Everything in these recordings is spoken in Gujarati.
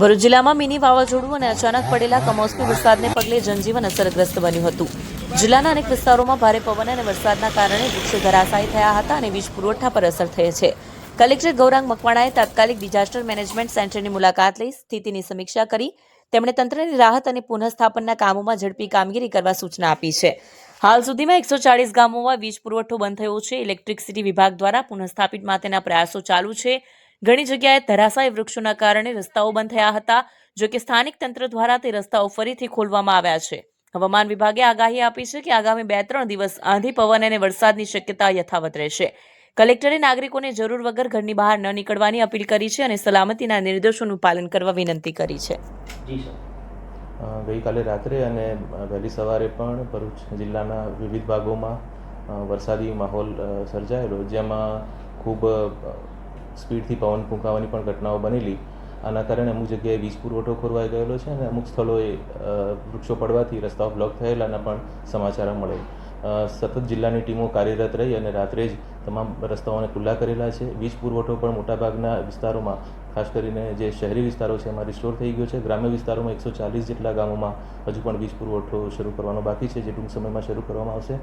ભરૂચ જિલ્લામાં મિની વાવાઝોડું અને અચાનક પડેલા કમોસમી વરસાદને પગલે જનજીવન અસરગ્રસ્ત બન્યું હતું. જિલ્લાના અનેક વિસ્તારોમાં ભારે પવન અને વરસાદના કારણે વૃક્ષો ધરાશાયી થયા હતા અને વીજ પુરવઠા પર અસર થઈ છે. કલેક્ટર ગૌરાંગ મકવાણાએ તાત્કાલિક ડિઝાસ્ટર મેનેજમેન્ટ સેન્ટરની મુલાકાત લઈ સ્થિતિની સમીક્ષા કરી. તેમણે તંત્રની રાહત અને પુનઃસ્થાપનના કામોમાં ઝડપી કામગીરી કરવા સૂચના આપી છે. હાલ સુધીમાં એકસો ચાળીસ ગામોમાં વીજ પુરવઠો બંધ થયો છે. ઇલેક્ટ્રિસિટી વિભાગ દ્વારા પુનઃસ્થાપિત માટેના પ્રયાસો ચાલુ છે. ઘણી જગ્યાએ ધરાશાય વૃક્ષોના કારણે રસ્તાઓ બંધ થયા હતા. જો કે સ્થાનિક તંત્ર દ્વારા તે રસ્તાઓ ફરીથી ખોલવામાં આવ્યા છે. હવામાન વિભાગે આગાહી આપી છે કે આગામી બે ત્રણ દિવસ આંધી પવન અને વરસાદની શક્યતા યથાવત રહેશે. કલેક્ટરે નાગરિકોને જરૂર વગર ઘરની બહાર ન નીકળવાની અપીલ કરી છે અને સલામતીના નિર્દેશોનું પાલન કરવા વિનંતી કરી છે. જી સર. અ, ગઈકાલે રાત્રે અને વહેલી સવારે પણ ભરૂચ જિલ્લાના વિવિધ ભાગોમાં વરસાદી માહોલ સર્જાયેલો જેમાં ખૂબ સ્પીડથી પવન ફૂંકાવાની પણ ઘટનાઓ બનેલી. આના કારણે અમુક જગ્યાએ વીજ પુરવઠો ખોરવાઈ ગયેલો છે અને અમુક સ્થળોએ વૃક્ષો પડવાથી રસ્તાઓ બ્લોક થયેલાના પણ સમાચાર મળે. સતત જિલ્લાની ટીમો કાર્યરત રહી અને રાત્રે જ તમામ રસ્તાઓને ખુલ્લા કરેલા છે. વીજ પુરવઠો પણ મોટાભાગના વિસ્તારોમાં ખાસ કરીને જે શહેરી વિસ્તારો છે, એમાં રિસ્ટોર થઈ ગયો છે. ગ્રામ્ય વિસ્તારોમાં એકસો ચાલીસ જેટલા ગામોમાં હજુ પણ વીજ પુરવઠો શરૂ કરવાનો બાકી છે, જે ટૂંક સમયમાં શરૂ કરવામાં આવશે.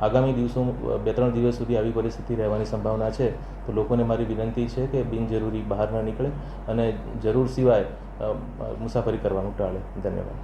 આગામી દિવસો બે ત્રણ દિવસ સુધી આવી પરિસ્થિતિ રહેવાની સંભાવના છે. તો લોકોને મારી વિનંતી છે કે બિનજરૂરી બહાર ન નીકળે અને જરૂર સિવાય મુસાફરી કરવાનું ટાળે. ધન્યવાદ.